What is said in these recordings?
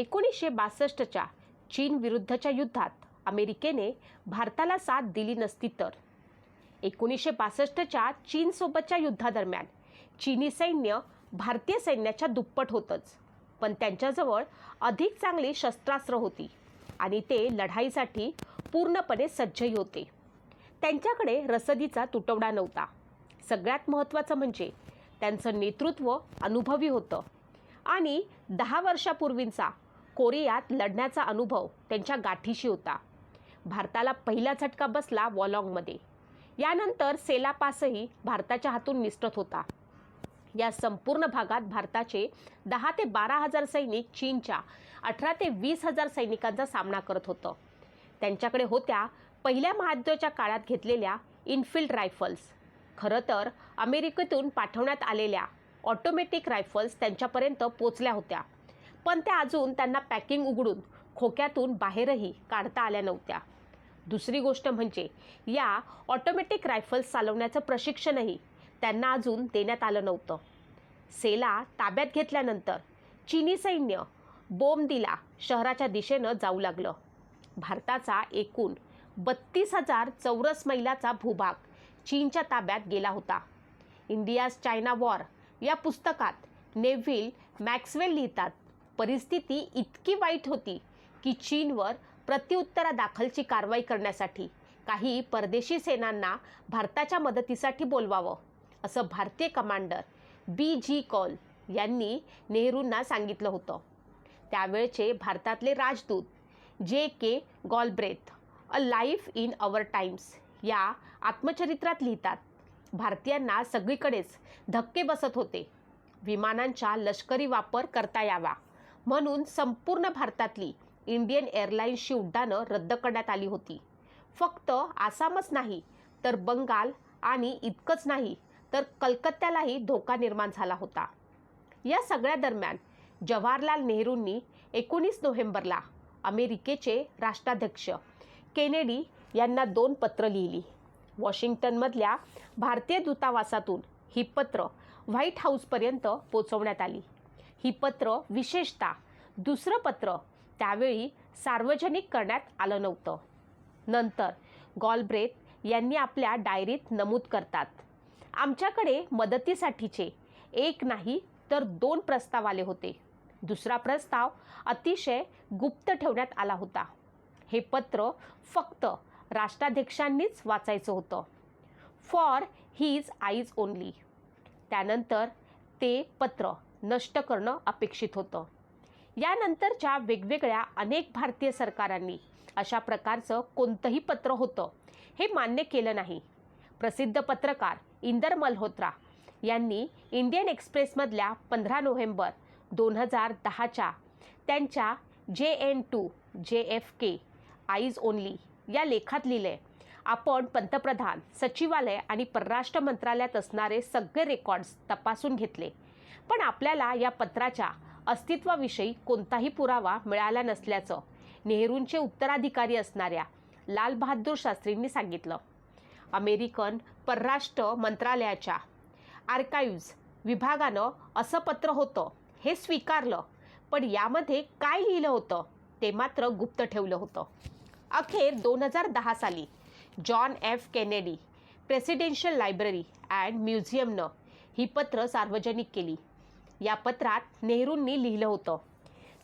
एकोणीसशे बासष्टच्या चीन विरुद्धच्या युद्धात अमेरिकेने भारताला साथ दिली नसती तर. एकोणीसशे बासष्टच्या चीनसोबतच्या युद्धादरम्यान चीनी सैन्य भारतीय सैन्याच्या दुप्पट होतंच पण त्यांच्याजवळ अधिक चांगली शस्त्रास्त्र होती आणि ते लढाईसाठी पूर्णपणे सज्जही होते. त्यांच्याकडे रसदीचा तुटवडा नव्हता. सगळ्यात महत्त्वाचं म्हणजे त्यांचं नेतृत्व अनुभवी होतं आणि दहा वर्षापूर्वींचा कोरियात लढण्याचा अनुभव त्यांच्या गाठीशी होता. भारताला पहिला झटका बसला वॉलॉंगमध्ये. यानंतर सेलापासही भारताच्या हातून निसटत होता. या संपूर्ण भागात भारताचे दहा ते बारा हजार सैनिक चीनच्या अठरा ते वीस हजार सैनिकांचा सामना करत होतं. त्यांच्याकडे होत्या पहिल्या महायुद्धाच्या काळात घेतलेल्या इनफिल्ड रायफल्स. खरं तर अमेरिकेतून पाठवण्यात आलेल्या ऑटोमॅटिक रायफल्स त्यांच्यापर्यंत पोचल्या होत्या. पण त्या अजून त्यांना पॅकिंग उघडून खोक्यातून बाहेरही काढता आल्या नव्हत्या. दुसरी गोष्ट म्हणजे या ऑटोमॅटिक रायफल्स चालवण्याचं प्रशिक्षणही त्यांना अजून देण्यात आलं नव्हतं. सेला ताब्यात घेतल्यानंतर चीनी सैन्य बोमदिला शहराच्या दिशेनं जाऊ लागलं. भारताचा एकूण बत्तीस हजार चौरस मैलाचा भूभाग चीनच्या ताब्यात गेला होता. इंडियाज चायना वॉर या पुस्तकात नेव्हिल मॅक्सवेल लिहितात परिस्थिती इतकी वाईट होती की चीनवर प्रत्युत्तरादाखलची कारवाई करण्यासाठी काही परदेशी सेनांना भारताच्या मदतीसाठी बोलवावं असं भारतीय कमांडर बी जी कॉल यांनी नेहरूंना सांगितलं होतं. त्यावेळचे भारतातले राजदूत J K Galbraith a life in our times या आत्मचरित्रात लिहितात भारतीयांना सगळीकडेच धक्के बसत होते. विमानांचा लष्करी वापर करता यावा. म्हणून संपूर्ण भारतातली इंडियन एअरलाईन्सची उड्डाणं रद्द करण्यात आली होती. फक्त आसामच नाही तर बंगाल आणि इतकंच नाही तर कलकत्त्यालाही धोका निर्माण झाला होता. या सगळ्या दरम्यान जवाहरलाल नेहरूंनी एकोणीस नोव्हेंबरला अमेरिकेचे राष्ट्राध्यक्ष केनेडी यांना दोन पत्र लिहिली. वॉशिंग्टनमधल्या भारतीय दूतावासातून ही पत्र व्हाईट हाऊसपर्यंत पोचवण्यात आली. ही पत्र विशेषतः दुसरं पत्र त्यावेळी सार्वजनिक करण्यात आलं नव्हतं. नंतर गॉलब्रेथ यांनी आपल्या डायरीत नमूद करतात. आमच्याकडे मदतीसाठीचे एक नाही तर दोन प्रस्ताव आले होते. दुसरा प्रस्ताव अतिशय गुप्त ठेवण्यात आला होता. हे पत्र फक्त राष्ट्राध्यक्षांनीच वाचायचं होतं. फॉर हीज आईज ओनली त्यानंतर ते पत्र नष्ट करणं अपेक्षित होतं. यानंतरच्या वेगवेगळ्या अनेक भारतीय सरकारांनी अशा प्रकारचं कोणतंही पत्र होतं हे मान्य केलं नाही. प्रसिद्ध पत्रकार इंदर मल्होत्रा यांनी इंडियन एक्सप्रेसमधल्या पंधरा नोव्हेंबर दोन हजार दहाच्या त्यांच्या J N to J F K eyes only या लेखात लिहिले आपण पंतप्रधान सचिवालय आणि परराष्ट्र मंत्रालयात असणारे सगळे रेकॉर्ड्स तपासून घेतले. पण आपल्याला या पत्राच्या अस्तित्वाविषयी कोणताही पुरावा मिळाला नसल्याचं नेहरूंचे उत्तराधिकारी असणाऱ्या लालबहादूर शास्त्रींनी सांगितलं. अमेरिकन परराष्ट्र मंत्रालयाच्या आर्काईव्ज विभागानं असं पत्र होतं हे स्वीकारलं पण यामध्ये काय लिहिलं होतं ते मात्र गुप्त ठेवलं होतं. अखेर दोन हजार दहा साली John F Kennedy presidential library and म्युझियमनं ही पत्र सार्वजनिक केली. या पत्रात नेहरूंनी लिहिलं होतं.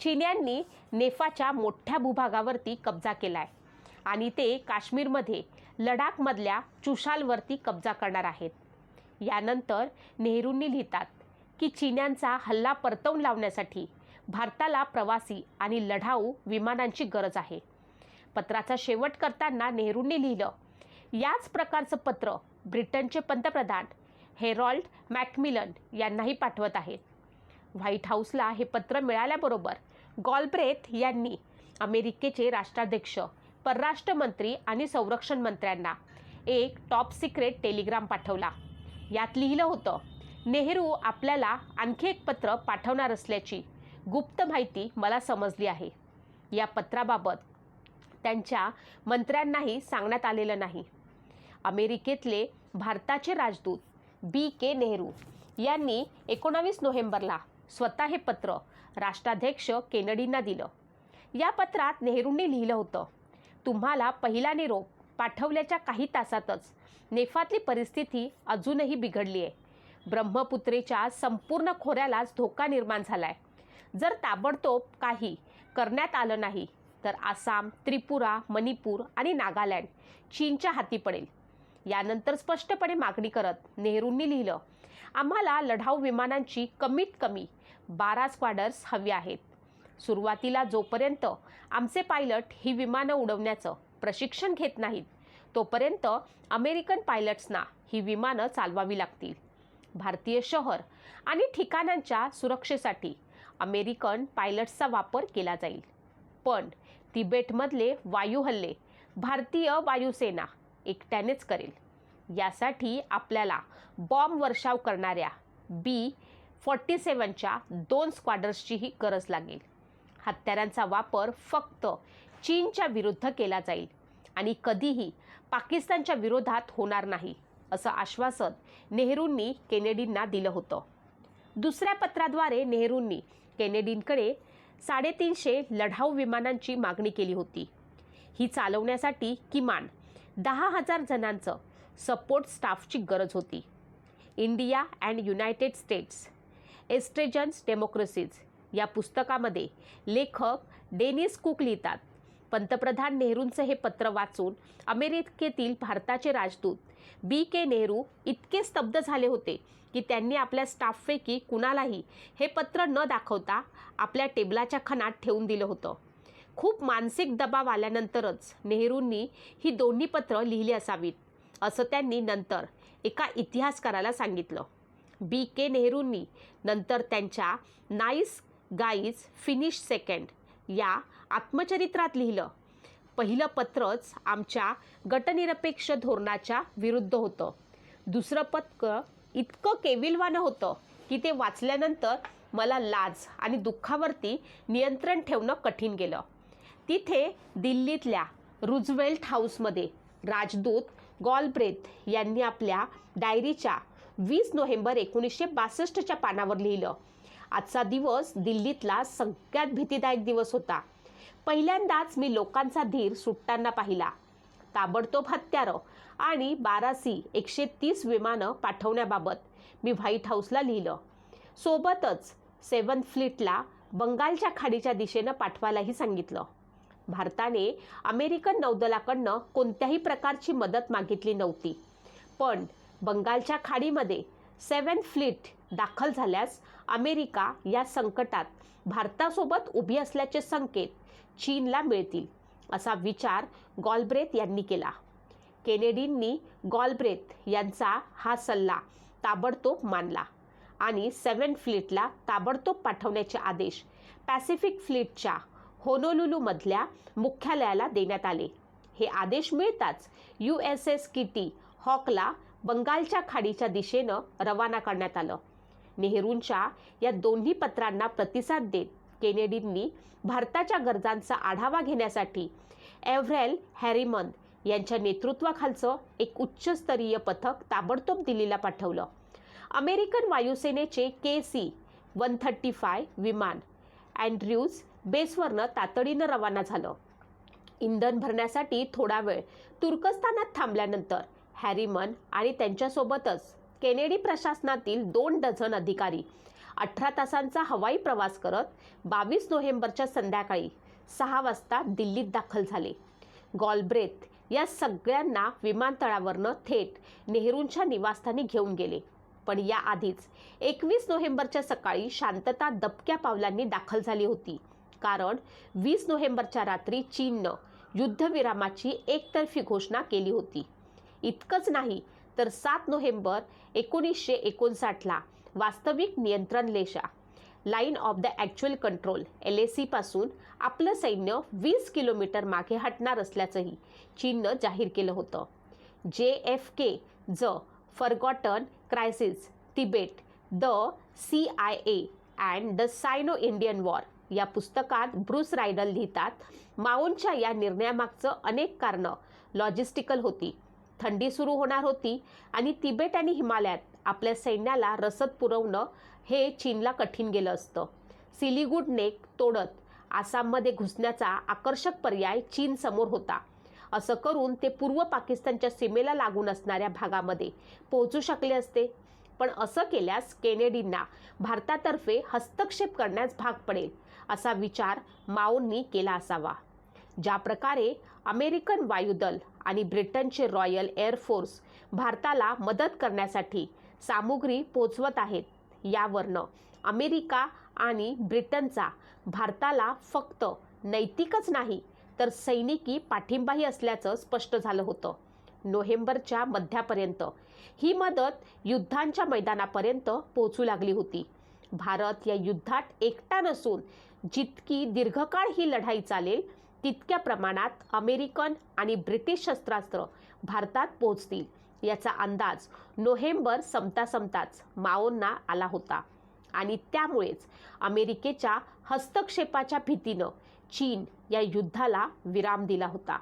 चीन्यांनी नेफाच्या मोठ्या भूभागावरती कब्जा केला आहे आणि ते काश्मीरमध्ये लडाखमधल्या चुशालवरती कब्जा करणार आहेत. यानंतर नेहरूंनी लिहितात की चीन्यांचा हल्ला परतवून लावण्यासाठी भारताला प्रवासी आणि लढाऊ विमानांची गरज आहे. पत्राचा शेवट करताना नेहरूंनी लिहिलं याच प्रकारचं पत्र ब्रिटनचे पंतप्रधान हेरॉल्ड मॅकमिलन यांनाही पाठवत आहेत. व्हाईट हाऊसला हे पत्र मिळाल्याबरोबर. गॉलब्रेथ यांनी अमेरिकेचे राष्ट्राध्यक्ष परराष्ट्र मंत्री आणि संरक्षण मंत्र्यांना एक टॉप सिक्रेट टेलिग्राम पाठवला. यात लिहिलं होतं नेहरू आपल्याला आणखी एक पत्र पाठवणार असल्याची गुप्त माहिती मला समजली आहे. या पत्राबाबत त्यांच्या मंत्र्यांनाही सांगण्यात आलेलं नाही. अमेरिकेतले भारताचे राजदूत बी के नेहरू यांनी एकोणावीस नोव्हेंबरला स्वतः हे पत्र राष्ट्राध्यक्ष केनडींना दिलं. या पत्रात नेहरूंनी लिहिलं होतं तुम्हाला पहिला निरोप पाठवल्याच्या काही तासातच नेफातली परिस्थिती अजूनही बिघडली आहे. ब्रह्मपुत्रेच्या संपूर्ण खोऱ्यालाच धोका निर्माण झाला आहे जर ताबडतोब काही करण्यात आलं नाही तर आसाम त्रिपुरा मणिपूर आणि नागालँड चीनच्या हाती पडेल. यानंतर स्पष्टपणे मागणी करत नेहरूंनी लिहिलं आम्हाला लढाऊ विमानांची कमीत कमी बारा स्क्वॉडर्स हवी आहेत. सुरुवातीला जोपर्यंत आमचे पायलट ही विमानं उडवण्याचं प्रशिक्षण घेत नाहीत तोपर्यंत अमेरिकन पायलट्सना ही विमानं चालवावी लागतील. भारतीय शहर आणि ठिकाणांच्या सुरक्षेसाठी अमेरिकन पायलट्सचा वापर केला जाईल. पण तिबेटमधले वायू हल्ले भारतीय वायुसेना एकट्यानेच करेल. यासाठी आपल्याला बॉम्ब वर्षाव करणाऱ्या बी फॉर्टी सेवनच्या दोन स्क्वाडर्सचीही गरज लागेल. हत्यारांचा वापर फक्त चीनच्या विरुद्ध केला जाईल आणि कधीही पाकिस्तानच्या विरोधात होणार नाही असं आश्वासन नेहरूंनी केनेडींना दिलं होतं. दुसऱ्या पत्राद्वारे नेहरूंनी केनेडींकडे साडेतीनशे लढाऊ विमानांची मागणी केली होती. ही चालवण्यासाठी किमान दहा हजार जणांचं सपोर्ट स्टाफची गरज होती. India and United States estranged democracies या पुस्तकामध्ये लेखक डेनिस कुक लिहितात. पंतप्रधान नेहरूंचं हे पत्र वाचून अमेरिकेतील भारताचे राजदूत बी के नेहरू इतके स्तब्ध झाले होते की त्यांनी आपल्या स्टाफपैकी कुणालाही हे पत्र न दाखवता आपल्या टेबलाच्या खणात ठेवून दिलं होतं. खूप मानसिक दबाव आल्यानंतरच नेहरूंनी ही दोन्ही पत्र लिहिली असावीत. असं त्यांनी नंतर एका इतिहासकाराला सांगितलं. बी. के. नेहरूंनी नंतर त्यांच्या नाईस गाईज फिनिश सेकंड या आत्मचरित्रात लिहिलं. पहिलं पत्रच आमच्या गटनिरपेक्ष धोरणाच्या विरुद्ध होतं. दुसरं पत्र इतकं केविलवानं होतं की ते वाचल्यानंतर मला लाज आणि दुःखावरती नियंत्रण ठेवणं कठीण गेलं. तिथे दिल्लीतल्या रुझवेल्ट हाऊसमध्ये राजदूत गॉलब्रेथ यांनी आपल्या डायरीच्या वीस नोव्हेंबर एकोणीसशे बासष्टच्या पानावर लिहिलं. आजचा दिवस दिल्लीतला सगळ्यात भीतीदायक दिवस होता. पहिल्यांदाच मी लोकांचा धीर सुटताना पाहिला. ताबडतोब हत्यारं आणि बारासी एकशे तीस विमानं पाठवण्याबाबत मी व्हाईट हाऊसला लिहिलं. सोबतच सेवन फ्लीटला बंगालच्या खाडीच्या दिशेनं पाठवायलाही सांगितलं. भारताने अमेरिकन नौदलाकडनं कोणत्याही प्रकारची मदत मागितली नव्हती. पण बंगालच्या खाडीमध्ये सेवन फ्लीट दाखल झाल्यास अमेरिका या संकटात भारतासोबत उभी असल्याचे संकेत चीनला मिळतील असा विचार गॉलब्रेथ यांनी केला. केनेडींनी गॉलब्रेथ यांचा हा सल्ला ताबडतोब मानला आणि सेवन फ्लीटला ताबडतोब पाठवण्याचे आदेश पॅसिफिक फ्लीटच्या होनोलुलूमधल्या मुख्यालयाला देण्यात आले. हे आदेश मिळताच यू एस एस किटी हॉकला बंगालच्या खाडीच्या दिशेनं रवाना करण्यात आलं. नेहरूंच्या या दोन्ही पत्रांना प्रतिसाद देत केनेडींनी भारताच्या गरजांचा आढावा घेण्यासाठी एव्हरेल हॅरिमन यांच्या नेतृत्वाखालचं एक उच्चस्तरीय पथक ताबडतोब दिल्लीला पाठवलं. American वायुसेनेचे K C one thirty five विमान अँड्र्यूज बेसवरनं तातडीनं रवाना झालं. इंधन भरण्यासाठी थोडा वेळ तुर्कस्तानात थांबल्यानंतर हॅरिमन आणि त्यांच्यासोबतच केनेडी प्रशासनातील दोन डझन अधिकारी अठरा तासांचा हवाई प्रवास करत बावीस नोव्हेंबरच्या संध्याकाळी सहा वाजता दिल्लीत दाखल झाले. गॉलब्रेथ या सगळ्यांना विमानतळावरनं थेट नेहरूंच्या निवासस्थानी घेऊन गेले. पण याआधीच एकवीस नोव्हेंबरच्या सकाळी शांतता दबक्या पावलांनी दाखल झाली होती. कारण वीस नोव्हेंबरच्या रात्री चीननं युद्धविरामाची एकतर्फी घोषणा केली होती. इतकंच नाही तर सात नोव्हेंबर एकोणीसशे एकोणसाठला वास्तविक नियंत्रण रेषा line of the actual control L A सीपासून आपलं सैन्य वीस किलोमीटर मागे हटणार असल्याचंही चीननं जाहीर केलं होतं. J F K's forgotten crisis Tibet the C I A and the sino Indian war या पुस्तकात ब्रुस रायडल लिहितात. माऊंच्या या निर्णयामागचं अनेक कारणं. लॉजिस्टिकल होती. थंडी सुरू होणार होती आणि तिबेट आणि हिमालयात आपल्या सैन्याला रसद पुरवणं हे चीनला कठीण गेलं असतं. सिलिगुड नेक तोडत आसाममध्ये घुसण्याचा आकर्षक पर्याय चीनसमोर होता. असं करून ते पूर्व पाकिस्तानच्या सीमेला लागून असणाऱ्या भागामध्ये पोहोचू शकले असते. पण असं केल्यास केनेडींना भारतातर्फे हस्तक्षेप करण्यास भाग पडेल. असा विचार माओंनी केला असावा. ज्या प्रकारे अमेरिकन वायुदल आणि ब्रिटनचे रॉयल एअरफोर्स भारताला मदत करण्यासाठी सामुग्री पोचवत आहेत यावरनं अमेरिका आणि ब्रिटनचा भारताला फक्त नैतिकच नाही तर सैनिकी पाठिंबाही असल्याचं स्पष्ट झालं होतं. नोव्हेंबरच्या मध्यापर्यंत ही मदत युद्धांच्या मैदानापर्यंत पोहोचू लागली होती. भारत या युद्धात एकटा नसून जितकी दीर्घकाळ ही लढाई चालेल तितक्या प्रमाणात अमेरिकन आणि ब्रिटिश शस्त्रास्त्र भारतात पोहोचतील याचा अंदाज नोव्हेंबर संपता संपताच माओंना आला होता. आणि त्यामुळेच अमेरिकेच्या हस्तक्षेपाच्या भीतीनं चीन या युद्धाला विराम दिला होता.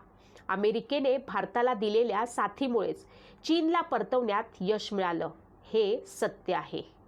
अमेरिकेने भारताला दिलेल्या साथीमुळेच चीनला परतवण्यात यश मिळालं. हे सत्य आहे.